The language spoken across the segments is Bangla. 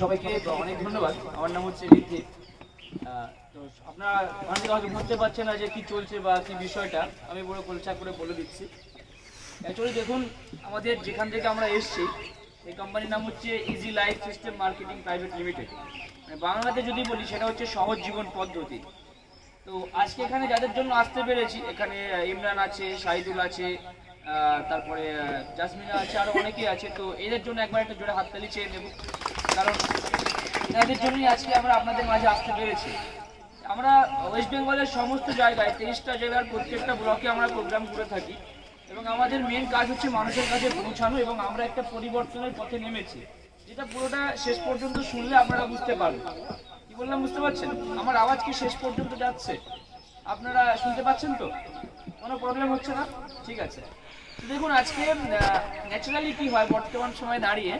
সবাইকে অনেক ধন্যবাদ। আমার নাম হচ্ছে ঋদ্ধি তো আপনারা অনেকে হয়তো বুঝতে পারছেন না যে কি চলছে বা কি বিষয়টা। আমি পুরো কলচা করে বলে দিচ্ছি। অ্যাকচুয়ালি দেখুন, আমাদের যেখান থেকে আমরা এসেছি, এই কোম্পানির নাম হচ্ছে easy life system marketing private limited মানে বাংলাতে যদি বলি, সেটা হচ্ছে সহজ জীবন পদ্ধতি। তো আজকে এখানে যাদের জন্য আসতে পেরেছি, এখানে ইমরান আছে, শাহিদুল আছে তারপরে জাসমিনা আছে আরও অনেকেই আছে। তো এদের জন্য একবার একটা জোরে হাততালি চেয়ে নেব। কারণ এনাদের জন্যই আজকে আমরা আপনাদের মাঝে আসতে পেরেছি। আমরা ওয়েস্ট বেঙ্গলের সমস্ত জায়গায় তেইশটা জেলার প্রত্যেকটা ব্লকে আমরা প্রোগ্রাম করে থাকি এবং আমাদের মেন কাজ হচ্ছে মানুষের কাছে পৌঁছানো এবং আমরা একটা পরিবর্তনের পথে নেমেছি। যেটা পুরোটা শেষ পর্যন্ত শুনলে আপনারা বুঝতে পারবেন। কি বললাম, বুঝতে পারছেন? আমার আওয়াজ কি শেষ পর্যন্ত যাচ্ছে? আপনারা শুনতে পাচ্ছেন তো? কোনো প্রবলেম হচ্ছে না? ঠিক আছে। দেখুন, আজকে ন্যাচারালি কি হয়, বর্তমান সময় দাঁড়িয়ে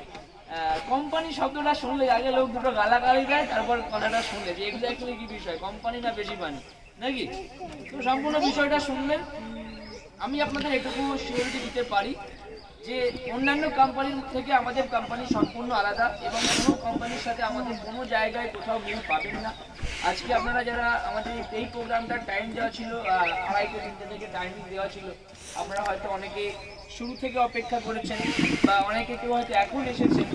কোম্পানি শব্দটা শুনলে আগে লোক দুটো গালাগালি দেয়, তারপর কথাটা শুনলে। যে এক্স্যাক্টলি কি বিষয় কোম্পানি না বেশি পানি নাকি? তো সম্পূর্ণ বিষয়টা শুনলেন আমি আপনাদের এটুকু সিওরিটি দিতে পারি। যে অন্যান্য কোম্পানির থেকে আমাদের কোম্পানি সম্পূর্ণ আলাদা এবং কোনো কোম্পানির সাথে আমাদের কোনো জায়গায় কোথাও মিল পাবেন না। আজকে আপনারা যারা আমাদের এই প্রোগ্রামটার টাইম দেওয়া ছিল আড়াইটে, তিনটে থেকে টাইমিং দেওয়া ছিল আপনারা হয়তো অনেকে শুরু থেকে অপেক্ষা করেছেন বা অনেকে কেউ হয়তো এখন এসেছেন।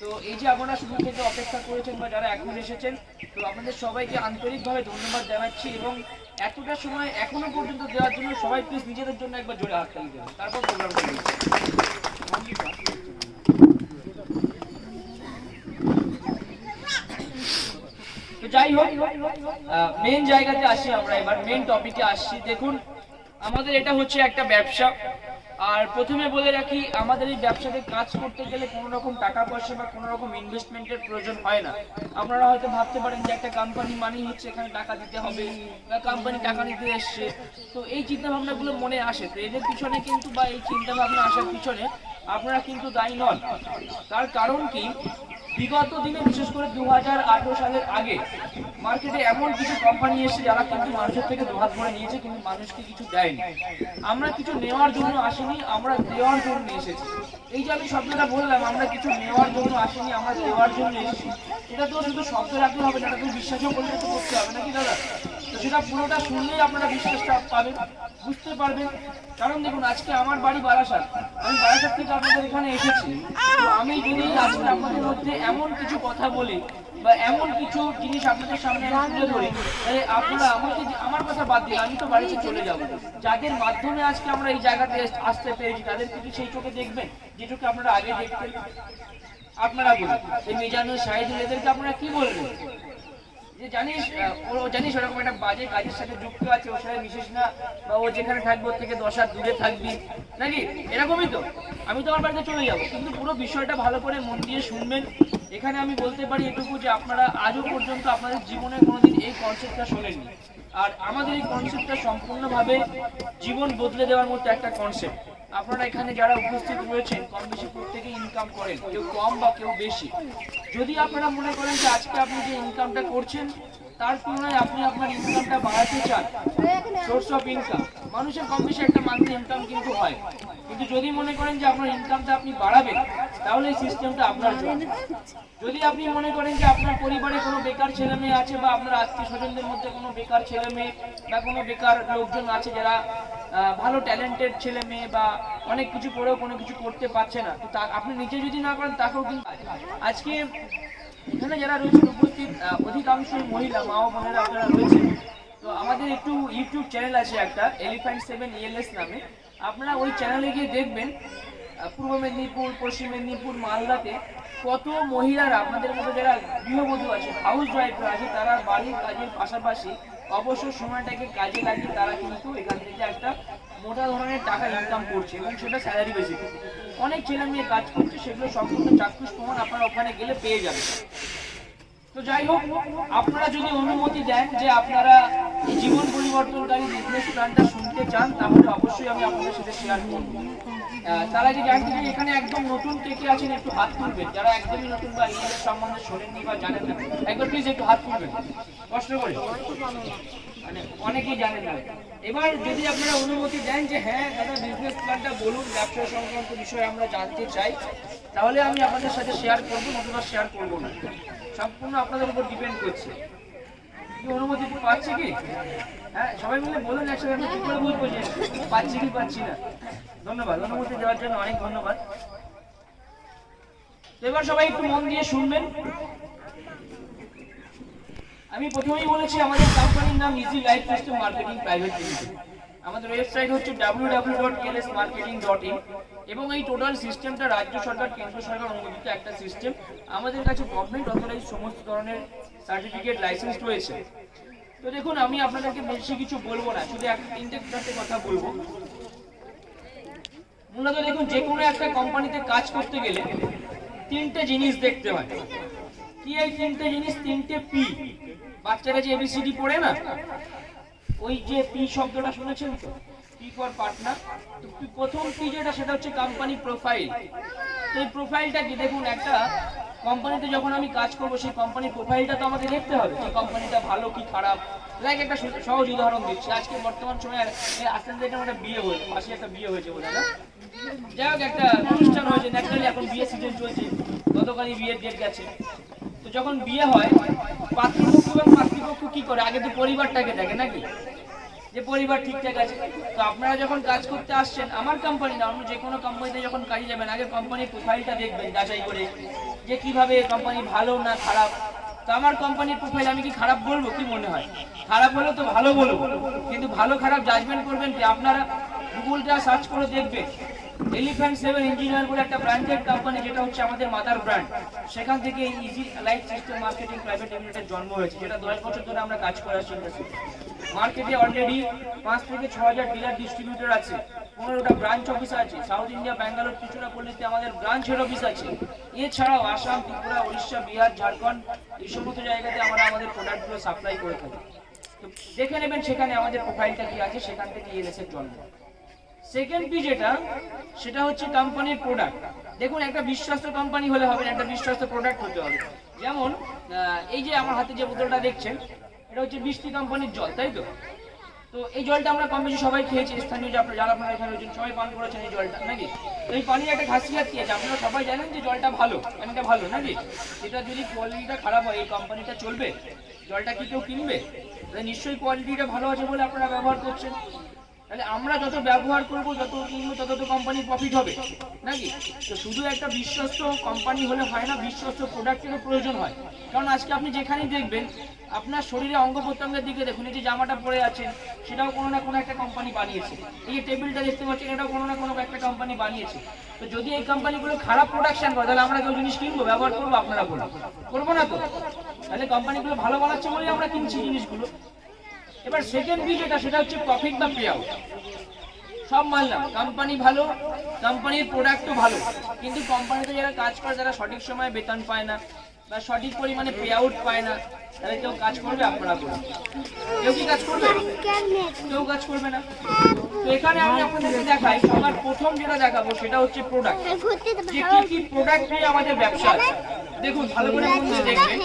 তো এই যে আপনারা শুরু থেকে অপেক্ষা করেছেন বা যারা এখন এসেছেন, তো আপনাদের সবাইকে আন্তরিকভাবে ধন্যবাদ জানাচ্ছি এবং এতটা সময় এখনও পর্যন্ত দেওয়ার জন্য সবাই প্লিজ নিজেদের জন্য একবার জোরে হাততালি দেবেন। তারপর প্রোগ্রামটা যাই হোক মেন জায়গাতে আসি আমরা এবার মেন টপিকে আসছি। দেখুন, আমাদের এটা হচ্ছে একটা ব্যবসা। আর প্রথমে বলে রাখি, আমাদের এই ব্যবসাতে কাজ করতে গেলে কোনো রকম টাকা পয়সা বা কোনো রকম ইনভেস্টমেন্টের প্রয়োজন হয় না। আপনারা হয়তো ভাবতে পারেন যে একটা কোম্পানি মানেই হচ্ছে এখানে টাকা দিতে হবে বা কোম্পানি টাকা নিতে এসছে। তো এই চিন্তা ভাবনাগুলো মনে আসে। তো এদের পিছনে কিন্তু বা এই চিন্তা ভাবনা আসার পিছনে আপনারা কিন্তু দায়ী নন। তার কারণ কি? বিগত দিনে, বিশেষ করে দু হাজার আঠেরো সালের আগে মার্কেটে এমন কিছু কোম্পানি এসে যারা কিন্তু মানুষের থেকে দুহাত ভরে নিয়েছে, কিন্তু মানুষকে কিছু দেয়নি। আমরা কিছু নেওয়ার জন্য আসিনি, আমরা দেওয়ার জন্য এসেছি। এই যে আমি শব্দটা বললাম, আমরা কিছু নেওয়ার জন্য আসিনি, আমরা দেওয়ার জন্য এসেছি। এটা তো শুধু শব্দ রাখতে হবে না তো বিশ্বাসও করলে তো করতে হবে নাকি দাদা? তো সেটা পুরোটা শুনলেই আপনারা বিশ্বাসটা পাবেন, বুঝতে পারবেন। কারণ দেখুন, আজকে আমার বাড়ি বারাসাত। আমি বারাসাত থেকে আপনাদের এখানে এসেছি। আমি যদি আজকে আপনাদের মধ্যে এমন কিছু কথা বলি বা এমন কিছু জিনিস আপনাদের সামনে আমি তুলে ধরি, তাহলে আপনারা আমাকে আমার কথা বাদ দিন, আমি তো বাড়িতে চলে যাব। যাদের মাধ্যমে আজকে আমরা এই জায়গাতে আসতে পেরেছি, তাদের কিন্তু সেই চোখে দেখবেন? যে চোখে আপনারা আগে দেখতেন আপনারা বলুন। এই মিজানুর শাহিদুল এদেরকে আপনারা কি বলবেন? যে জানিস, ও জানিস ওরকম একটা বাজে কাজের সাথে যুক্ত আছে, ওর সাথে মিশিস না, বা ও যেখানে থাকবে, ওর থেকে দশ হাত দূরে থাকবি, নাকি? এরকমই তো। আমি তো আমার বাড়িতে চলে যাব, কিন্তু পুরো বিষয়টা ভালো করে মন দিয়ে শুনবেন। এখানে আমি বলতে পারি এটুকু যে আপনারা আজও পর্যন্ত আপনাদের জীবনে কোনোদিন এই কনসেপ্টটা শোনেননি। আর আমাদের এই কনসেপ্টটা সম্পূর্ণভাবে জীবন বদলে দেওয়ার মতো একটা কনসেপ্ট আপনারা এখানে যারা উপস্থিত রয়েছেন কম বেশি প্রত্যেকে ইনকাম করেন, কেউ কম বা কেউ বেশি। যদি আপনারা মনে করেন যে আজকে আপনি যে ইনকামটা করছেন তার তুলনায় আপনি আপনার ইনকামটা বাড়াতে চান। সোর্স অফ ইনকাম মানুষের কম বেশি একটা মান্থলি ইনকাম কিন্তু হয়। কিন্তু যদি মনে করেন যে আপনার ইনকামটা আপনি বাড়াবেন, তাহলে এই সিস্টেমটা আপনার যদি আপনি মনে করেন যে আপনার পরিবারে কোনো বেকার ছেলে মেয়ে আছে বা আপনার আত্মীয় স্বজনদের মধ্যে কোনো বেকার ছেলে মেয়ে বা কোনো বেকার লোকজন আছে যারা ভালো ট্যালেন্টেড ছেলে মেয়ে বা অনেক কিছু করেও কোনো কিছু করতে পারছে না তো আপনি নিজে যদি না করেন, তাকেও কিন্তু আজকে এখানে যারা রয়েছেন উপস্থিত আহ, অধিকাংশই মহিলা মা ও বোনেরা আপনারা রয়েছেন। তো আমাদের একটু ইউটিউব চ্যানেল আছে একটা এলিফ্যান্ট সেভেন ইএলএস নামে। আপনারা ওই চ্যানেলে গিয়ে দেখবেন পূর্ব মেদিনীপুর পশ্চিম মেদিনীপুর মালদাতে কত মহিলারা আপনাদের মতো যারা গৃহবধূ আছে হাউস ওয়াইফরা আছে তারা বাড়ির কাজের পাশাপাশি অবসর সময়টাকে কাজে লাগিয়ে তারা কিন্তু এখান থেকে একটা মোটা ধরনের টাকা ইনকাম করছে এবং সেটা স্যালারি বেসিসে অনেক ছেলে মেয়ে কাজ করছে, সেগুলো সম্পূর্ণ চাক্ষুষ প্রমাণ আপনারা ওখানে গেলে পেয়ে যাবেন। তো যাই হোক, আপনারা যদি অনুমতি দেন যে আপনারা জীবন পরিবর্তনকারী বিজনেস প্ল্যানটা শুনতে চান, তাহলে অবশ্যই আমি আপনাদের সাথে শেয়ার করব। তারা আগে জানতে চাই, এখানে একদম নতুন কে কে আছেন একটু হাত তুলবেন। যারা একদমই নতুন বা ইংরেজ সম্বন্ধে শোনেননি বা জানেন না, একবার প্লিজ একটু হাত তুলবেন। কষ্ট করে? মানে অনেকেই জানেন না। এবার যদি আপনারা অনুমতি দেন যে হ্যাঁ দাদা বিজনেস প্ল্যানটা বলুন, ব্যবসা সংক্রান্ত বিষয়ে আমরা জানতে চাই, তাহলে আমি আপনাদের সাথে শেয়ার করব, নতুবা শেয়ার করব না। সম্পূর্ণ আপনাদের উপর ডিপেন্ড করছে। কি অনুমতি পাচ্ছি কি? হ্যাঁ সবাই মিলে বলুন একসাথে, আমি করে বুঝব যে পাচ্ছি কি পাচ্ছি না। ধন্যবাদ, অনুমতি দেওয়ার জন্য অনেক ধন্যবাদ। এবার সবাই একটু মন দিয়ে শুনবেন। আমি প্রথমেই বলেছি, আমাদের কোম্পানির নাম easy life system marketing private limited আমাদের ওয়েবসাইট হচ্ছে www.lsmarketing.in এবং এই টোটাল সিস্টেমটা রাজ্য সরকার, কেন্দ্র সরকার অনুমোদিত একটা সিস্টেম আমাদের কাছে গভর্নমেন্ট অথরাইজ সমস্ত ধরনের সার্টিফিকেট লাইসেন্স রয়েছে। তো দেখুন, আমি আপনাদেরকে বেশি কিছু বলব না, শুধু একটা তিনটে চারটে কথা বলব। মূলত দেখুন, যে কোনো একটা কোম্পানিতে কাজ করতে গেলে তিনটে জিনিস দেখতে হয়। কি এই তিনটে জিনিস? তিনটে পি বাচ্চারা যে এবিসিডি পড়ে না? ওই যে পি শব্দটা শুনেছেন তো? পি ফর পার্টনার তো প্রথম পি যেটা, সেটা হচ্ছে কোম্পানি প্রোফাইল তো এই প্রোফাইলটা কি? দেখুন, একটা কোম্পানিতে যখন আমি কাজ করব, সেই কোম্পানির প্রোফাইলটা তো আমাকে দেখতে হবে যে কোম্পানিটা ভালো কি খারাপ। লাইক একটা সহজ উদাহরণ দিচ্ছি। আজকে বর্তমান সময়ে আস্তে আস্তে একটা বিয়ে হয়েছে পাশে একটা বিয়ে হয়েছে বলে, না? যাই হোক, একটা অনুষ্ঠান হয়েছে ন্যাচারালি, এখন বিয়ে সিজন চলছে। গতকালই বিয়ের ডেট গেছে। যখন বিয়ে হয়, পাত্রপক্ষ এবং মাতৃপক্ষ কি করে? আগে তো পরিবারটাকে দেখে নাকি? যে পরিবার ঠিকঠাক আছে। তো আপনারা যখন কাজ করতে আসছেন, আমার কোম্পানি না, অন্য যে কোনো কোম্পানিতে যখন কাজে যাবেন, আগে কোম্পানির প্রোফাইলটা দেখবেন, যাচাই করে যে কীভাবে কোম্পানি ভালো না খারাপ। তো আমার কোম্পানির প্রোফাইল আমি কি খারাপ বলব? কি মনে হয়? খারাপ হলেও তো ভালো বলব। কিন্তু ভালো খারাপ জাজমেন্ট করবেন কি? আপনারা গুগলটা সার্চ করে দেখবেন। এলিফ্যান্ট সেভেন ইঞ্জিনিয়ার বলে একটা ব্র্যান্ডেড কোম্পানি যেটা হচ্ছে আমাদের মাদার ব্র্যান্ড সেখান থেকে easy life system marketing private limited জন্ম হয়েছে, যেটা দশ বছর ধরে আমরা কাজ করে আসছি মার্কেটে অলরেডি পাঁচ থেকে ছ হাজার ডিলার ডিস্ট্রিবিউটর আছে, পনেরোটা ব্রাঞ্চ অফিস আছে সাউথ ইন্ডিয়া ব্যাঙ্গালোর ত্রিচুরাপল্লিতে আমাদের ব্রাঞ্চ হেড অফিস আছে। এছাড়াও আসাম ত্রিপুরা উড়িষ্যা বিহার ঝাড়খণ্ড এই সমস্ত জায়গাতে আমরা আমাদের প্রোডাক্টগুলো সাপ্লাই করে থাকি। তো দেখে নেবেন সেখানে আমাদের প্রোফাইলটা কি আছে, সেখান থেকে এলএসের জন্ম। সেকেন্ড পি যেটা, সেটা হচ্ছে কোম্পানির প্রোডাক্ট দেখুন, একটা বিশ্বস্ত কোম্পানি হলে হবে একটা বিশ্বস্ত প্রোডাক্ট হতে হবে। যেমন এই যে আমার হাতে যে বোতলটা দেখছেন, এটা হচ্ছে বৃষ্টি কোম্পানির জল, তাই তো? তো এই জলটা আমরা কম বেশি সবাই খেয়েছি, স্থানীয় যে আপনারা, যারা আপনারা এখানে সবাই পান করেছেন এই জলটা, নাকি? এই পানির একটা খাসিয়াত কি আছে? আপনারা সবাই জানেন যে জলটা ভালো পানিটা ভালো, নাকি? এটা যদি কোয়ালিটিটা খারাপ হয়, এই কোম্পানিটা চলবে? জলটা কি কেউ কিনবে? নিশ্চয়ই কোয়ালিটিটা ভালো আছে বলে আপনারা ব্যবহার করছেন। তাহলে আমরা যত ব্যবহার করব, যত কিনবো তত তো কোম্পানির প্রফিট হবে, নাকি? তো শুধু একটা বিশ্বস্ত কোম্পানি হলে হয় না, বিশ্বস্ত প্রোডাক্টেরও প্রয়োজন হয়। কারণ আজকে আপনি যেখানেই দেখবেন, আপনার শরীরে অঙ্গ প্রত্যঙ্গের দিকে দেখুন, এই যে জামাটা পরে আছেন, সেটাও কোনো না কোনো একটা কোম্পানি বানিয়েছে। এই যে টেবিলটা দেখতে পাচ্ছেন, এটাও কোনো না কোনো একটা কোম্পানি বানিয়েছে। তো যদি এই কোম্পানিগুলো খারাপ প্রোডাকশন করে, তাহলে আমরা কেউ জিনিস কিনবো? ব্যবহার করব আপনারা বলুন। করব না তো? তাহলে কোম্পানিগুলো ভালো বানাচ্ছে বলেই আমরা কিনছি জিনিসগুলো। এবার সেকেন্ড বি যেটা, সেটা হচ্ছে প্রফিট বা পে আউট সব মানলাম কোম্পানি ভালো কোম্পানির প্রোডাক্টও ভালো। কিন্তু কোম্পানিতে যারা কাজ করে, তারা সঠিক সময়ে বেতন পায় না, বা সঠিক পরিমাণে পে আউট পায় না, তাহলে কেউ কাজ করবে, আপনারা করুন। কেউ কি কাজ করবে? কেউ কাজ করবে না। তো এখানে আমি আপনাদেরকে দেখাই, সবার প্রথম যেটা দেখাবো, সেটা হচ্ছে প্রোডাক্ট যে কি কি প্রোডাক্ট নিয়ে আমাদের ব্যবসা আছে। দেখুন, ভালো করে দেখবেন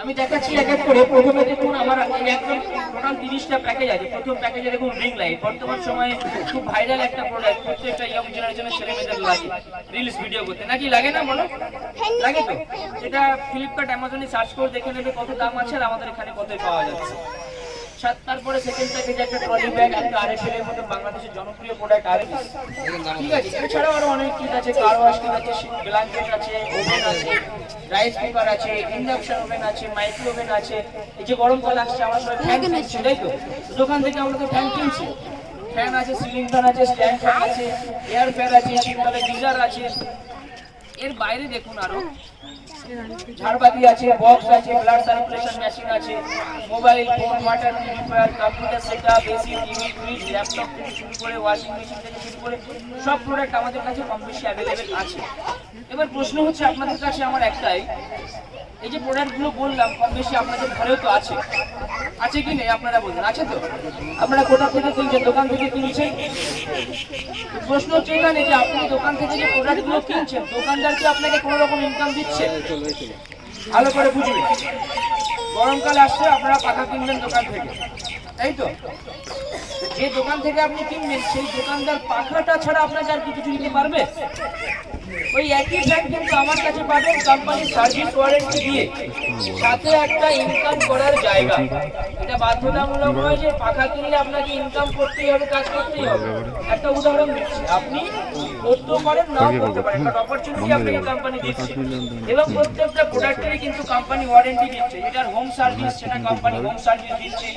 আমি দেখাচ্ছি এক এক করে। প্রথমে দেখুন, আমার একদম টোটাল তিরিশটা প্যাকেজ আছে। প্রথম প্যাকেজে দেখুন রিং লাইট বর্তমান সময়ে খুব ভাইরাল একটা প্রোডাক্ট প্রত্যেকটা ইয়ং জেনারেশনের ছেলে মেয়েদের লাগে। রিলস ভিডিও করতে। নাকি লাগে না, বলো? লাগে তো? এটা ফ্লিপকার্ট অ্যামাজনে সার্চ করে দেখে নেবে কত দাম আছে আর আমাদের এখানে কত পাওয়া যাচ্ছে। সেকেন্ড প্যাকেজ একটা ট্রলি ব্যাগ একটা আরএফএল এর মতো বাংলাদেশের জনপ্রিয় প্রোডাক্ট ঠিক আছে এছাড়াও আরও অনেক কিট আছে কার ওয়াশ কিট আছে ব্ল্যাঙ্কেট আছে ওভেন আছে রাইস কুকার আছে ইন্ডাকশন ওভেন আছে মাইক্রো ওভেন আছে এই যে গরমকাল আসছে আমরা সবাই ফ্যান কিনছি তাই তো? দোকান থেকে আমরা তো ফ্যান কিনছি। ফ্যান আছে সিলিং ফ্যান আছে স্ট্যান্ড ফ্যান আছে এয়ার ফ্যান আছে শীতকালে গিজার আছে। এর বাইরে দেখুন আরও। ঝাড়বাতি আছে বক্স আছে ব্লাড সার্কুলেশন মেশিন আছে mobile phone water purifier computer setup AC TV fridge laptop থেকে শুরু করে ওয়াশিং মেশিন থেকে শুরু করে সব প্রোডাক্ট আমাদের কাছে কম বেশি অ্যাভেলেবেল আছে। এবার প্রশ্ন হচ্ছে আপনাদের কাছে আমার একটাই এই যে প্রোডাক্টগুলো বললাম, কম বেশি আপনাদের ঘরেও তো আছে। আছে কি নেই? আপনারা বলুন। আছে তো? আপনারা কোথা থেকে কিনছেন দোকান থেকে কিনছেন? প্রশ্ন হচ্ছে এখানে যে আপনি দোকান থেকে যে প্রোডাক্টগুলো কিনছেন, দোকানদার কি আপনাকে কোনো রকম ইনকাম দিচ্ছে? ভালো করে বুঝবেন গরমকাল আসছে, আপনারা পাখা কিনবেন দোকান থেকে। তাই তো? যে দোকান থেকে আপনি কিনবেন, সেই দোকানদার পাখাটা ছাড়া আপনাকে আর কিছু দিতে পারবে? ওই একই ফ্যান কিন্তু আমার কাছে পাবেন কোম্পানির সার্ভিস ওয়ারেন্টি দিয়ে। সাথে একটা ইনকাম করার জায়গা। এটা বাধ্যতামূলক নয় যে পাখা কিনলে আপনাকে ইনকাম করতেই হবে কাজ করতেই হবে। একটা উদাহরণ দিচ্ছি। আপনি করতেও পারেন নাও করতে পারেন কারণ অপরচুনিটি আপনাকে কোম্পানি দিচ্ছে। এবং প্রত্যেকটা প্রোডাক্টেরই কিন্তু কোম্পানি ওয়ারেন্টি দিচ্ছে। যেটার হোম সার্ভিস সেটা কোম্পানি হোম সার্ভিস দিচ্ছে।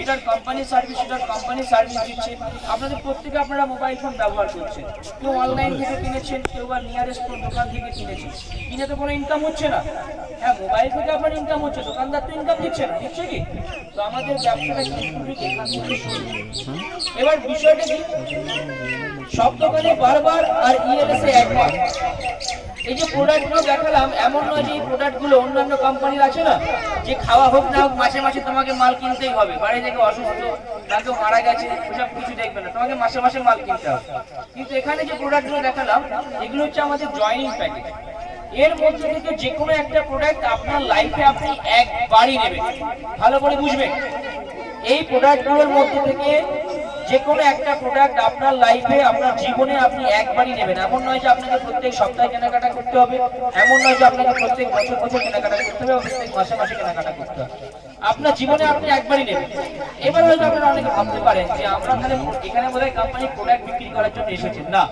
যেটার কোম্পানি সার্ভিস সেটার কোম্পানি সার্ভিস দিচ্ছে। আপনাদের প্রত্যেকে আপনারা মোবাইল ফোন ব্যবহার করছেন। কেউ অনলাইন থেকে কিনেছেন, কেউ বা নিয়ারেস্ট কোন দোকান থেকে কিনেছেন। কিনে তো কোনো ইনকাম হচ্ছে না। হ্যাঁ মোবাইল থেকে আপনার ইনকাম হচ্ছে, দোকানদার তো ইনকাম দিচ্ছে না, দিচ্ছে কি? তো আমাদের ব্যবসাটা। এবার বিষয়টা কি? সব দোকানে বারবার আর ইএলএস এ একবার এই যে প্রোডাক্টগুলো দেখালাম, এমন নয় যে এই প্রোডাক্টগুলো অন্যান্য কোম্পানির আছে না, যে খাওয়া হোক না হোক, মাসে মাসে তোমাকে মাল কিনতেই হবে। বাড়ি থেকে অসুস্থ, না কেউ মারা গেছে, ওসব কিছু দেখবে না, তোমাকে মাসে মাসে মাল কিনতে হবে। কিন্তু এখানে যে প্রোডাক্টগুলো দেখালাম, এগুলো হচ্ছে আমাদের জয়নিং প্যাকেজ এর মধ্যে থেকে যে কোনো একটা প্রোডাক্ট আপনার লাইফে আপনি একবারই নেবেন। ভালো করে বুঝবেন। এই প্রোডাক্টগুলোর মধ্যে থেকে যে কোনো একটা প্রোডাক্ট আপনার লাইফে আপনার জীবনে আপনি একবারই নেবেন। এমন নয় যে আপনাকে প্রত্যেক সপ্তাহে কেনাকাটা করতে হবে, এমন নয় যে আপনাকে প্রত্যেক বছর বছর কেনাকাটা করতে হবে, প্রত্যেক মাসে মাসে কেনাকাটা করতে হবে। আপনার জীবনে আপনি একবারই নেবেন। এবার হয়তো আপনারা অনেকে ভাবতে পারেন যে আমরা তাহলে এখানে বোধহয় কোম্পানি প্রোডাক্ট বিক্রি করার জন্য এসেছেন। না।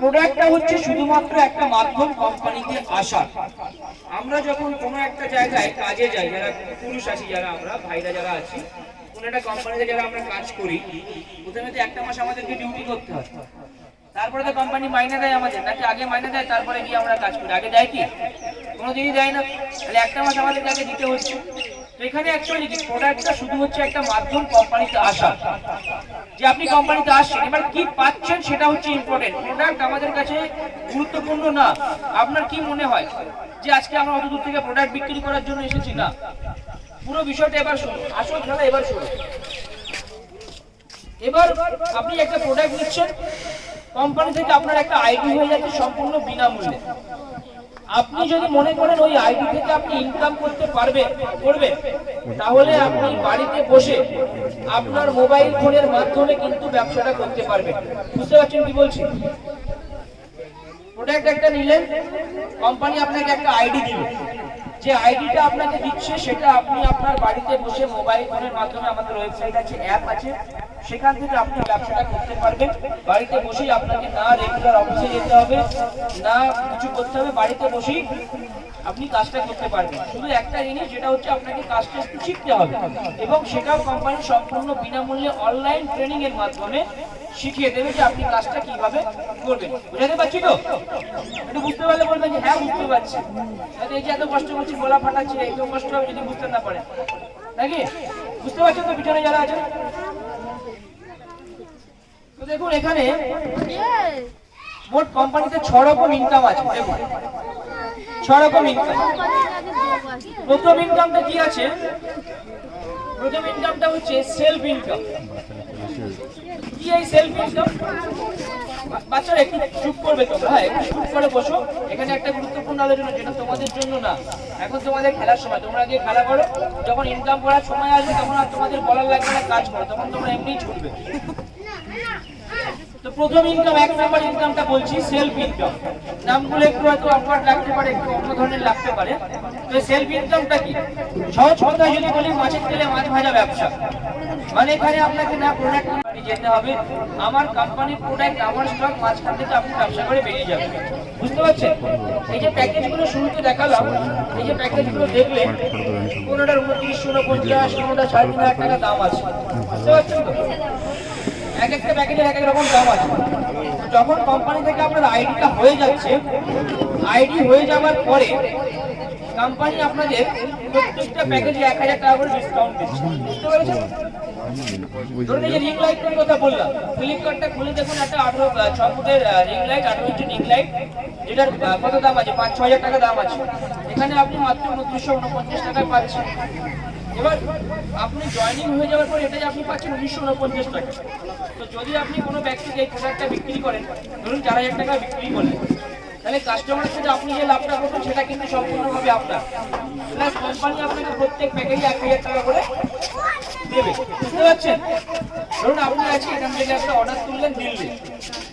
প্রোডাক্টটা হচ্ছে শুধুমাত্র একটা মাধ্যম কোম্পানিতে আসা। আমরা যখন কোনো একটা জায়গায় কাজে যাই, যারা পুরুষ আছি, যারা আমরা, ভাইরা যারা আছি একটা কোম্পানিতে যারা আমরা কাজ করি প্রথমে তো একটা মাস আমাদেরকে ডিউটি করতে হয়। তারপরে তো কোম্পানি মাইনে দেয় আমাদের, নাকি আগে মাইনে দেয়, তারপরে গিয়ে আমরা কাজ করি। আগে দেয় কি? কোনো কোনোদিনই দেয় না। তাহলে একটা মাস আমাদেরকে আগে দিতে হচ্ছে। তো এখানে অ্যাকচুয়ালি কি? প্রোডাক্টটা শুধু হচ্ছে একটা মাধ্যম কোম্পানিতে আসা। যে আপনি কোম্পানিতে আসছেন, এবার কি পাচ্ছেন সেটা হচ্ছে ইম্পর্টেন্ট প্রোডাক্ট আমাদের কাছে গুরুত্বপূর্ণ না। আপনার কি মনে হয়? যে আজকে আমরা অত দূর থেকে প্রোডাক্ট বিক্রি করার জন্য এসেছি না? পুরো বিষয়টা এবার শুনুন, আসল খেলা এবার শুনুন। এবার আপনি একটা প্রোডাক্ট নিচ্ছেন কোম্পানি থেকে আপনার একটা আইডি হয়ে যাচ্ছে সম্পূর্ণ বিনামূল্যে। আপনি যদি মনে করেন ওই আইডি থেকে আপনি ইনকাম করতে পারবেন করবেন, তাহলে আপনি বাড়িতে বসে আপনার মোবাইল ফোনের মাধ্যমে কিন্তু ব্যবসাটা করতে পারবেন। বুঝতে পারছেন কি বলছি? প্রোডাক্ট একটা নিলেন কোম্পানি আপনাকে একটা আইডি দিবে যে আইডিটা আপনাকে দিচ্ছে, সেটা আপনি আপনার বাড়িতে বসে মোবাইল ফোনের মাধ্যমে আমাদের ওয়েবসাইট আছে অ্যাপ আছে, সেখান থেকে আপনি ব্যবসাটা করতে পারবেন। বাড়িতে বসেই আপনাকে না রেগুলার অফিসে যেতে হবে, না কিছু করতে হবে, বাড়িতে বসেই আপনি কাজটা করতে পারবেন। শুধু একটা জিনিস, যেটা হচ্ছে আপনাকে কাজটা একটু শিখতে হবে। এবং সেটাও কোম্পানি সম্পূর্ণ বিনামূল্যে অনলাইন ট্রেনিং এর মাধ্যমে শিখিয়ে দেবে যে আপনি কাজটা কীভাবে করবেন। বুঝাতে পারছি তো? একটু বুঝতে পারলে বলবেন যে হ্যাঁ বুঝতে পারছি। এই যে এত কষ্ট করছি, গলা ফাটাচ্ছি এত কষ্ট হবে যদি বুঝতে না পারে। নাকি? বুঝতে পারছেন তো পিছনে যারা আছেন? তো দেখুন, এখানে মোট কোম্পানিতে ছ রকম ইনকাম আছে, দেখুন। ছ রকম ইনকাম প্রথম ইনকামটা কি আছে? প্রথম ইনকামটা হচ্ছে সেলফ ইনকাম সেলফ ইনকাম বাচ্চারা একটু চুপ করবে তোমরা হ্যাঁ? একটু চুপ করে বসো। এখানে একটা গুরুত্বপূর্ণ আলোচনা, যেটা তোমাদের জন্য না। এখন তোমাদের খেলার সময়, তোমরা গিয়ে খেলা করো। যখন ইনকাম করার সময় আসবে, তখন আর তোমাদের বলার লাগবে না, কাজ করো, তখন তোমরা এমনিই ছুটবে। তো প্রথম ইনকাম এক নাম্বার ইনকামটা বলছি সেলফ ইনকাম নামগুলো একটু হয়তো অফার লাগতে পারে, একটু অন্য ধরনের লাগতে পারে। তো সেলফ ইনকামটা কি? সহজ কথায় যদি বলি, মাছের তেলে মাছ ভাজা ব্যবসা। মানে এখানে আপনাকে না প্রোডাক্ট কোম্পানি যেতে হবে, আমার কোম্পানির প্রোডাক্ট আমার স্টক মাঝখান থেকে আপনি ব্যবসা করে বেরিয়ে যাবেন। বুঝতে পারছেন? এই যে প্যাকেজগুলো শুরুতে দেখালাম, এই যে প্যাকেজগুলো দেখলে কোনোটার উনত্রিশ, উনপঞ্চাশ কোনোটা সাড়ে তিন হাজার টাকা দাম আছে। বুঝতে পারছেন তো? এক একটা প্যাকেজের এক এক রকম দাম আছে। যখন কোম্পানি থেকে আপনার আইডিটা হয়ে যাচ্ছে আইডি হয়ে যাওয়ার পরে কোম্পানি আপনাদের প্রত্যেকটা প্যাকেজে এক হাজার টাকা করে ডিসকাউন্ট দিচ্ছে। বুঝতে পেরেছেন? যে রিং কথা বললাম ফ্লিপকার্টটা খুলে দেখুন, একটা ছ ফুটের রিং লাইট রিং লাইট যেটার কত দাম আছে? পাঁচ, ছ হাজার টাকা দাম আছে। এখানে আপনি মাত্র উনত্রিশশো উনপঞ্চাশ টাকায় পাচ্ছেন। এবার আপনি জয়েনিং হয়ে যাওয়ার পর এটা যে আপনি পাচ্ছেন উনিশশো উনপঞ্চাশ টাকা। তো যদি আপনি কোনো ব্যক্তিকে এই প্রোডাক্টটা বিক্রি করেন, ধরুন চার হাজার টাকা বিক্রি করলেন, তাহলে কাস্টমারের সাথে আপনি যে লাভটা করবেন সেটা কিন্তু সম্পূর্ণভাবে আপনার। প্লাস কোম্পানি আপনাকে প্রত্যেক প্যাকেজে এক হাজার টাকা করে দেবে। বুঝতে পারছেন? ধরুন আপনি আজকে এখান থেকে একটা অর্ডার তুললেন দিল্লি।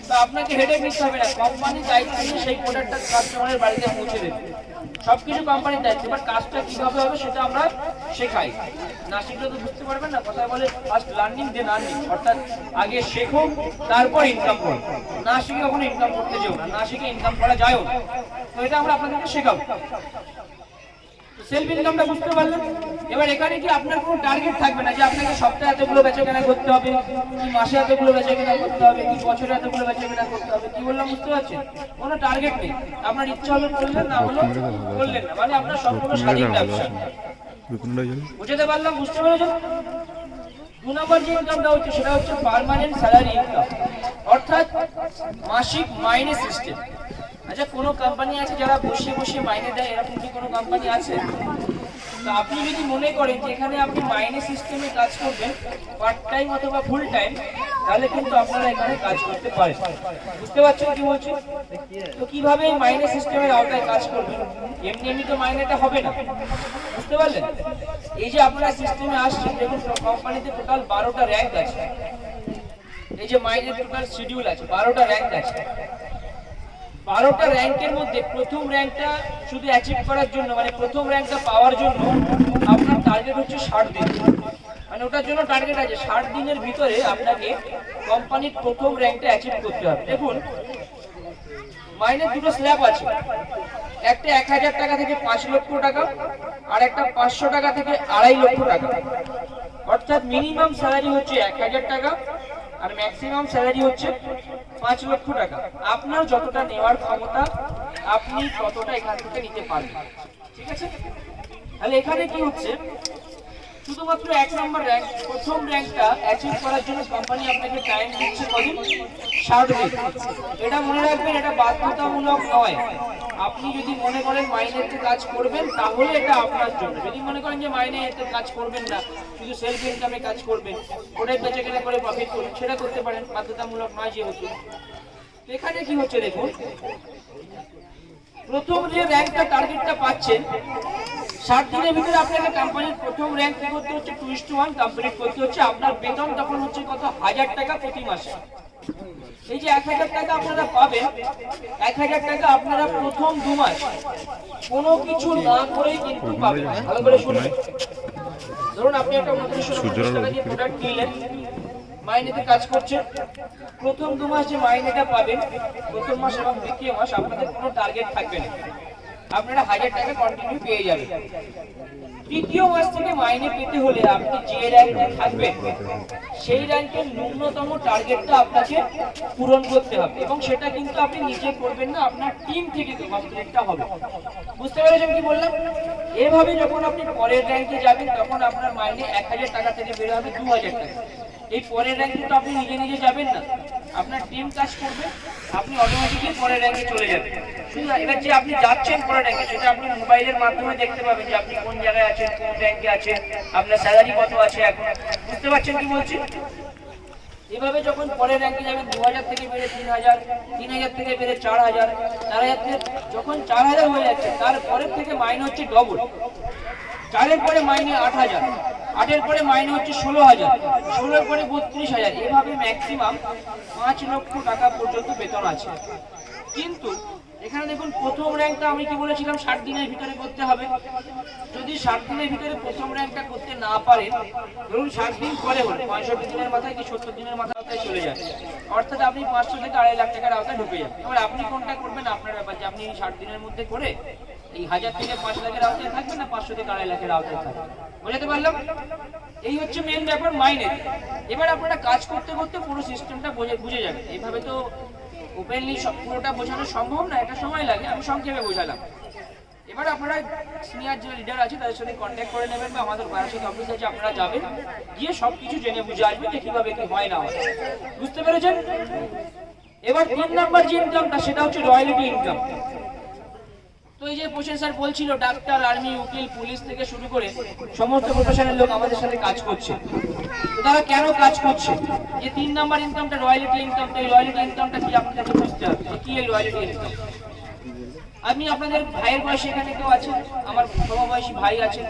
তো আপনাকে হেডে নিতে হবে না। কোম্পানি দায়িত্ব নিয়ে সেই প্রোডাক্টটা কাস্টমারের বাড়িতে পৌঁছে দেবে। সবকিছু কোম্পানির দায়িত্ব এবার কাজটা কীভাবে হবে সেটা আমরা শেখাই। না শিখলে তো বুঝতে পারবেন না, কথায় বলে ফার্স্ট লার্নিং দেন আর্নিং অর্থাৎ আগে শেখো, তারপর ইনকাম করো। না শিখে কখনো ইনকাম করতে যেও না না শিখে ইনকাম করা যায়ও তো এটা আমরা আপনাদেরকে শেখাবো। সেলফ ইনকামটা বুঝতে পারলেন? এবার এখানে কি আপনার কোনো টার্গেট থাকবে না যে আপনাকে সপ্তাহে এতগুলো বেচা কেনা করতে হবে? কি মাসে এতগুলো বেচা কেনা করতে হবে? কি বছরে এতগুলো বেচা কেনা করতে হবে? কি বললাম বুঝতে পারছেন? কোনো টার্গেট নেই। আপনার ইচ্ছা হলো করলেন না হলো করলেন না। মানে আপনার সম্পূর্ণ স্বাধীন ব্যবসা বুঝতে পারলাম বুঝতে পেরেছেন? দু নম্বর যে ইনকামটা হচ্ছে সেটা হচ্ছে পার্মানেন্ট স্যালারি ইনকাম অর্থাৎ মাসিক মাইনে সিস্টেম আচ্ছা কোনো কোম্পানি আছে যারা বসে বসে মাইনে দেয়? এরকম কি কোনো কোম্পানি আছে? তো আপনি যদি মনে করেন যে এখানে আপনি মাইনে সিস্টেমে কাজ করবেন পার্ট টাইম অথবা ফুল টাইম তাহলে কিন্তু আপনারা এখানে কাজ করতে পারেন। বুঝতে পারছেন কি বলছি? তো কীভাবে এই মাইনে সিস্টেমের আওতায় কাজ করবেন? এমনি এমনি তো মাইনেটা হবে না। বুঝতে পারলেন? এই যে আপনারা সিস্টেমে আসছেন দেখুন কোম্পানিতে টোটাল বারোটা র্যাঙ্ক আছে। এই যে মাইনের টোটাল শিডিউল আছে, বারোটা র্যাঙ্ক আছে। বারোটা র্যাঙ্কের মধ্যে প্রথম র্যাঙ্কটা শুধু অ্যাচিভ করার জন্য মানে প্রথম র্যাঙ্কটা পাওয়ার জন্য আপনার টার্গেট হচ্ছে ষাট দিন। মানে ওটার জন্য টার্গেট আছে। ষাট দিনের ভিতরে আপনাকে কোম্পানির প্রথম র্যাঙ্কটা অ্যাচিভ করতে হবে। দেখুন, মাইনের দুটো স্ল্যাব আছে। একটা এক হাজার টাকা থেকে পাঁচ লক্ষ টাকা, আর একটা পাঁচশো টাকা থেকে আড়াই লক্ষ টাকা। অর্থাৎ মিনিমাম স্যালারি হচ্ছে এক হাজার টাকা, আর ম্যাক্সিমাম স্যালারি হচ্ছে পাঁচ লক্ষ টাকা। আপনার যতটা নেওয়ার ক্ষমতা, আপনি ততটা এখান থেকে নিতে পারবেন। ঠিক আছে? তাহলে এখানে কি হচ্ছে? শুধুমাত্র এক নম্বর র্যাঙ্ক প্রথম র্যাঙ্কটা অ্যাচিভ করার জন্য কোম্পানি আপনাকে টাইম দিচ্ছে কদিন ষাট দিন এটা মনে রাখবেন, এটা বাধ্যতামূলক নয়। আপনি যদি মনে করেন মাইনেতে কাজ করবেন, তাহলে এটা আপনার জন্য। যদি মনে করেন যে মাইনে এতে কাজ করবেন না শুধু সেলফ ইনকামে কাজ করবেন, ওটাই বেঁচে কেনা করে প্রফিট করুন সেটা করতে পারেন। বাধ্যতামূলক নয় যেহেতু। এখানে কি হচ্ছে দেখুন প্রথম যে র্যাঙ্কটা টার্গেটটা পাচ্ছেন ষাট দিনের ভিতরে আপনাকে কোম্পানির প্রথম র্যাঙ্ক কি করতে হচ্ছে? টু টু ওয়ান কমপ্লিট করতে হচ্ছে। আপনার বেতন তখন হচ্ছে কত? হাজার টাকা প্রতি মাসে। এই যে এক হাজার টাকা আপনারা পাবেন এক হাজার টাকা আপনারা প্রথম দু মাস কোনো কিছু না করেই কিন্তু পাবেন। ভালো করে শুনবেন ধরুন আপনি একটা উনত্রিশশো টাকা দিয়ে প্রোডাক্ট নিলেন মাইনেতে কাজ করছে। প্রথম দু মাস যে মাইনেটা পাবেন, প্রথম মাস এবং দ্বিতীয় মাস আপনাদের কোনো টার্গেট থাকবে না। আপনারা হাজার টাকা কন্টিনিউ পেয়ে যাবেন। তৃতীয় মাস থেকে মাইনে পেতে হলে আপনি যে র্যাঙ্কে থাকবেন, সেই র্যাঙ্কের ন্যূনতম টার্গেটটা আপনাকে পূরণ করতে হবে এবং সেটা কিন্তু আপনি নিজে করবেন না, আপনার টিম থেকে কমপ্লিটটা হবে। বুঝতে পেরেছেন কি বললাম? এভাবে যখন আপনি পরের র্যাঙ্কে যাবেন, তখন আপনার মাইনে এক হাজার টাকা থেকে বের হবে দু হাজার টাকা। এই পরের র্যাঙ্কে তো আপনি নিজে নিজে যাবেন না। আপনার টিম কাজ করবে, আপনি অটোমেটিকলি পরের র্যাঙ্কে চলে যাবেন। শুধু এবার যে আপনি যাচ্ছেন পরের র্যাঙ্কে সেটা আপনি মোবাইলের মাধ্যমে দেখতে পাবেন যে আপনি কোন জায়গায় আছেন, কোন র্যাঙ্কে আছেন, আপনার স্যালারি কত আছে এখন। বুঝতে পারছেন কি বলছি? এভাবে যখন পরের র্যাঙ্কে যাবেন দু হাজার থেকে বেড়ে তিন হাজার তিন হাজার থেকে বেড়ে চার হাজার চার হাজার থেকে যখন চার হাজার হয়ে যাচ্ছে তারপরের থেকে মাইন হচ্ছে ডবল চারের পরে মাইনে আট হাজার, আটের পরে মাইনে হচ্ছে ষোলো হাজার, ষোলোর পরে বত্রিশ হাজার। এভাবে ম্যাক্সিমাম পাঁচ লক্ষ টাকা পর্যন্ত বেতন আছে। কিন্তু এখানে দেখুন, প্রথম র্যাঙ্কটা আমি কি বলেছিলাম? ষাট দিনের ভিতরে করতে হবে। যদি ষাট দিনের ভিতরে প্রথম র্যাঙ্কটা করতে না পারেন, ধরুন ষাট দিন পরে হলো, পঁয়ষট্টি দিনের মাথায় কি সত্তর দিনের মাথায় আওতায় চলে যাবে অর্থাৎ আপনি পাঁচশো থেকে আড়াই লাখ টাকার আওতায় ঢুকে যাবেন। এবার আপনি কোনটা করবেন? আপনার ব্যাপার যে আপনি ষাট দিনের মধ্যে করে এই হাজার থেকে পাঁচ লাখের আওতায় থাকবে না পাঁচশো থেকে আড়াই লাখের আওতায় থাকবে? বুঝতে পারলাম? এই হচ্ছে মেন ব্যাপার, মাইনে। এবার আপনারা কাজ করতে করতে পুরো সিস্টেমটা বুঝে যাবেন। এইভাবে তো ওপেনলি পুরোটা বোঝানো সম্ভব না, এটা সময় লাগে, আমি সংক্ষেপে বোঝালাম। এবার আপনারা সিনিয়র যে লিডার আছে, তাদের সাথে কন্ট্যাক্ট করে নেবেন বা আমাদের বায়োসিক অফিস আছে, আপনারা যাবেন। গিয়ে সব কিছু জেনে বুঝে আসবেন যে কীভাবে কি হয় না হয়। বুঝতে পেরেছেন? এবার তিন নাম্বার যে ইনকামটা সেটা হচ্ছে রয়্যালিটি ইনকাম এই যে প্রসেন স্যার বলছিল, ডাক্তার, আর্মি, উকিল, পুলিশ থেকে শুরু করে সমস্ত প্রফেশনের লোক আমাদের সাথে কাজ করছে। তারা কেন কাজ করছে? যে তিন নাম্বার ইনকামটা রয়্যালিটি ইনকাম এই রয়্যালিটি ইনকামটা কি আপনাদেরকে বুঝতে হবে? কি এই রয়্যালিটি ইনকাম আমি আপনাদের ভাইয়ের বয়সে এখানে কেউ আছে আমার সমবয়সী ভাই আছে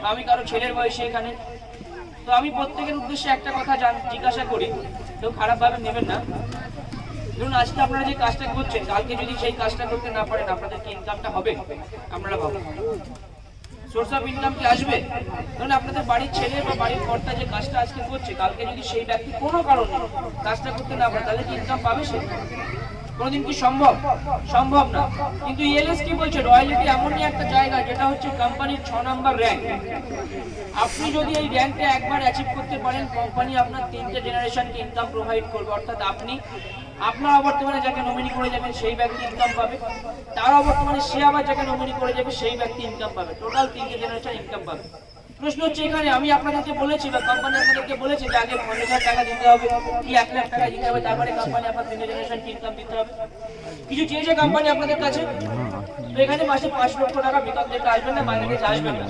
বা আমি কারও ছেলের বয়সে এখানে। তো আমি প্রত্যেকের উদ্দেশ্যে একটা কথা জিজ্ঞাসা করি। কেউ খারাপভাবে নেবেন না। ধরুন, আজকে আপনারা যে কাজটা করছেন, কালকে যদি সেই কাজটা করতে না পারেন, আপনাদের কি ইনকামটা হবে? আপনারা ভাবুন সোর্স অফ ইনকাম কি আসবে? ধরুন, আপনাদের বাড়ির ছেলে বা বাড়ির কর্তা যে কাজটা আজকে করছে, কালকে যদি সেই ব্যক্তি কোনো কারণে কাজটা করতে না পারে, তাহলে কি ইনকাম পাবে সে? কোনোদিন কি সম্ভব? সম্ভব না। কিন্তু ইএলএস কি বলছে? রয়্যালিটি এমনই একটা জায়গা, যেটা হচ্ছে কোম্পানির ছ নম্বর র্যাঙ্ক আপনি যদি এই র্যাঙ্কটা একবার অ্যাচিভ করতে পারেন কোম্পানি আপনার তিনটে জেনারেশনকে ইনকাম প্রোভাইড করবে। অর্থাৎ আপনি আপনার বর্তমানে যাকে নমিনি করে যাবেন সেই ব্যক্তি ইনকাম পাবে। তার অবর্তমানে সে আবার যাকে নমিনি করে যাবে সেই ব্যক্তি ইনকাম পাবে। টোটাল তিনটে জেনারেশন ইনকাম পাবে। প্রশ্ন হচ্ছে এখানে, আমি আপনাদেরকে বলেছি বা কোম্পানি আপনাদেরকে বলেছে যে আগে পঞ্চাশ হাজার টাকা দিতে হবে, কি এক লাখ টাকা দিতে হবে, তারপরে কোম্পানি আপনার তিনটে জেনারেশন ইনকাম দিতে হবে। কিছু চেয়েছে কোম্পানি আপনাদের কাছে? তো এখানে মাসে পাঁচ লক্ষ টাকা বেতন দিতে আসবেন না মাইনে দিতে আসবেন না।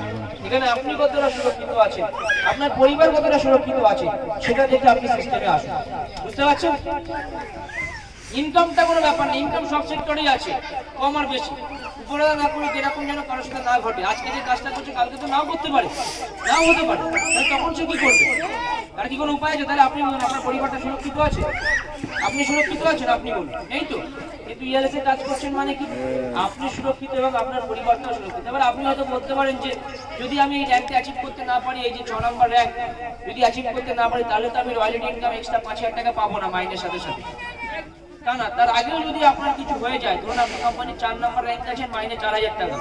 এখানে আপনি কতটা সুরক্ষিত আছেন? আপনার পরিবার কতটা সুরক্ষিত আছে? সেটা দেখে আপনি সিস্টেমে আসুন। বুঝতে পারছেন? ইনকামটা কোনো ব্যাপার না ইনকাম সব সেক্টরেই আছে, কম আর বেশি। উপরে না করে এরকম যেন কারোর সাথে না ঘটে, আজকে যে কাজটা করছে, কালকে তো নাও করতে পারে, নাও হতে পারে, তাহলে তখন সে কি করবে? তার কি কোনো উপায় আছে? তাহলে আপনি বলুন, আপনার পরিবারটা সুরক্ষিত আছে? আপনি সুরক্ষিত আছেন? আপনি বলুন, এই তো। কিন্তু ইয়ারএস এ কাজ করছেন মানে কি? আপনি সুরক্ষিত এবং আপনার পরিবারটাও সুরক্ষিত। এবার আপনি হয়তো বলতে পারেন যে, যদি আমি এই র্যাঙ্কটা অ্যাচিভ করতে না পারি, এই যে ছ নম্বর র্যাঙ্ক যদি অ্যাচিভ করতে না পারি, তাহলে তো আমি রয়্যালিটি ইনকাম এক্সট্রা পাঁচ হাজার টাকা পাবো না, মাইনের সাথে সাথে। তা না, তার আগেও যদি আপনার কিছু হয়ে যায়, ধরুন আপনি কোম্পানির চার নম্বর র্যাঙ্ক আছেন, মাইনে চার হাজার টাকা।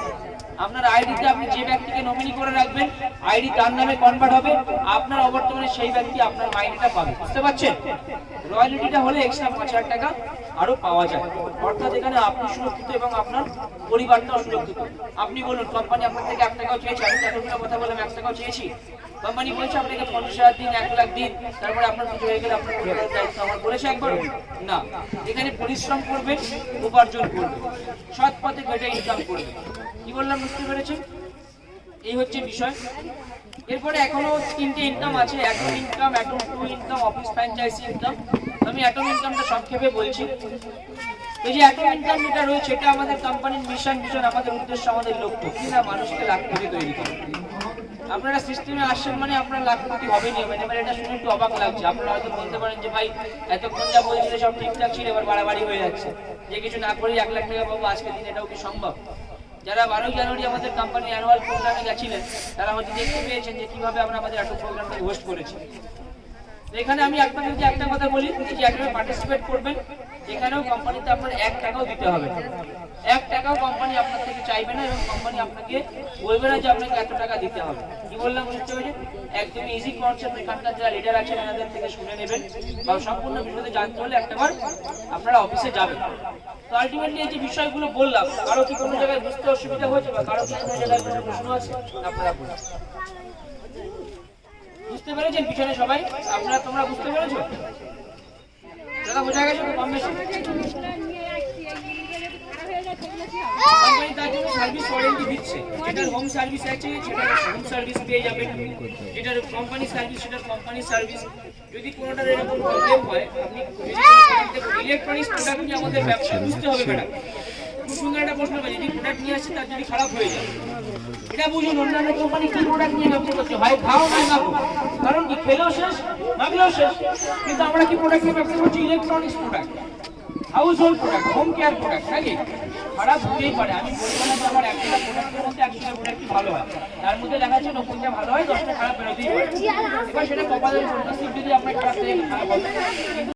আপনার আইডিতে আপনি যে ব্যক্তিকে নমিনি করে রাখবেন আইডি তার নামে কনভার্ট হবে, আপনার অবর্তমানে সেই ব্যক্তি আপনার মাইনেটা পাবে। বুঝতে পারছেন? রয়্যালিটিটা হলে এক্সট্রা পাঁচ হাজার টাকা আরও পাওয়া যায়। অর্থাৎ এখানে আপনি সুরক্ষিত এবং আপনার পরিবারটাও সুরক্ষিত। আপনি বলুন কোম্পানি আপনার থেকে এক টাকাও চেয়েছে, আমি কথা বললাম, এক টাকাও চেয়েছি? কোম্পানি বলছে আপনাকে পঞ্চাশ হাজার দিন, এক লাখ দিন, তারপরে আপনার কিছু হয়ে গেলে আপনার দায়িত্ব আমার। বলেছে একবার না, এখানে পরিশ্রম করবেন, উপার্জন করবেন। সৎ পথে ঘেটে ইনকাম করবেন। কি বললাম, বুঝতে পেরেছেন? এই হচ্ছে বিষয়। এরপরে এখনও তিনটে ইনকাম আছে atom income atom two income office franchise income আমি অ্যাটম ইনকামটা সংক্ষেপে বলছি। এই যে অ্যাটম ইনকাম যেটা রয়েছে, এটা আমাদের কোম্পানির মিশন মিশন আমাদের উদ্দেশ্য, আমাদের লক্ষ্য। কি না মানুষকে লাখ কোটি তৈরি করা। আপনারা সিস্টেমে আসছেন মানে আপনার লাখ কোটি হবে নি এবার এটা শুনে একটু অবাক লাগছে। আপনারা হয়তো বলতে পারেন যে, ভাই, এতক্ষণ যা বলছিল সব ঠিকঠাক ছিল, এবার বাড়াবাড়ি হয়ে যাচ্ছে। যে কিছু না করেই এক লাখ টাকা পাবো, আজকের দিন এটাও কি সম্ভব? যারা বারোই জানুয়ারি আমাদের কোম্পানি অ্যানুয়াল প্রোগ্রামে গেছিলেন, তারা হয়তো দেখতে পেয়েছেন যে, কীভাবে আমরা আমাদের একটা প্রোগ্রামটাকে হোস্ট করেছি। এখানে আমি আপনাদের যে একটা কথা বলি যে একটা পার্টিসিপেট করবেন এখানেও কোম্পানিতে আপনার এক টাকাও দিতে হবে। এক টাকাও কোম্পানি আপনার থেকে চাইবে না এবং কোম্পানি আপনাকে বলবে না যে আপনাকে এত টাকা দিতে হবে। কি বললাম বুঝতে পেরেছেন একদম ইজি কনসেপ্ট এখানকার যারা লিডার আছেন, এনাদের থেকে শুনে নেবেন বা সম্পূর্ণ বিষয়তে জানতে হলে একটাবার আপনারা অফিসে যাবেন। তো আলটিমেটলি এই যে বিষয়গুলো বললাম, কারও কি কোনো জায়গায় বুঝতে অসুবিধা হয়েছে বা কারও কি কোনো জায়গায় কোনো প্রশ্ন আছে? আপনারা বলুন। বুঝতে পেরেছেন পিছনে সবাই? আপনারা, তোমরা বুঝতে পেরেছ? দাদা, বোঝা কম বেশি? সার্ভিস দিচ্ছে। হোম সার্ভিস সেটার home service service company service যদি কোনোটার এরকম প্রবলেম হয় আমাদের বুঝতে হবে খুব সুন্দর একটা প্রশ্ন করে যদি প্রোডাক্ট নিয়ে আসছে তার যদি খারাপ হয়ে যায়। এটা বুঝুন, অন্যান্য কোম্পানি কি প্রোডাক্ট নিয়ে ব্যবসা করছে? হয় খাও না মাখো কারণ কি, খেলেও শেষ মাখলেও শেষ। কিন্তু আমরা কি প্রোডাক্ট নিয়ে ব্যবসা করছি? Electronics product household product home care product নাকি খারাপ হতেই পারে। আমি বলব না যে আমার একটা প্রোডাক্টের মধ্যে একশোটা প্রোডাক্ট ভালো হয়? তার মধ্যে দেখা যাচ্ছে নব্বইটা ভালো হয়, দশটা খারাপ বেরোতেই পারে। এবার সেটা কপালের নসিব যদি আপনার খারাপ থেকে খারাপ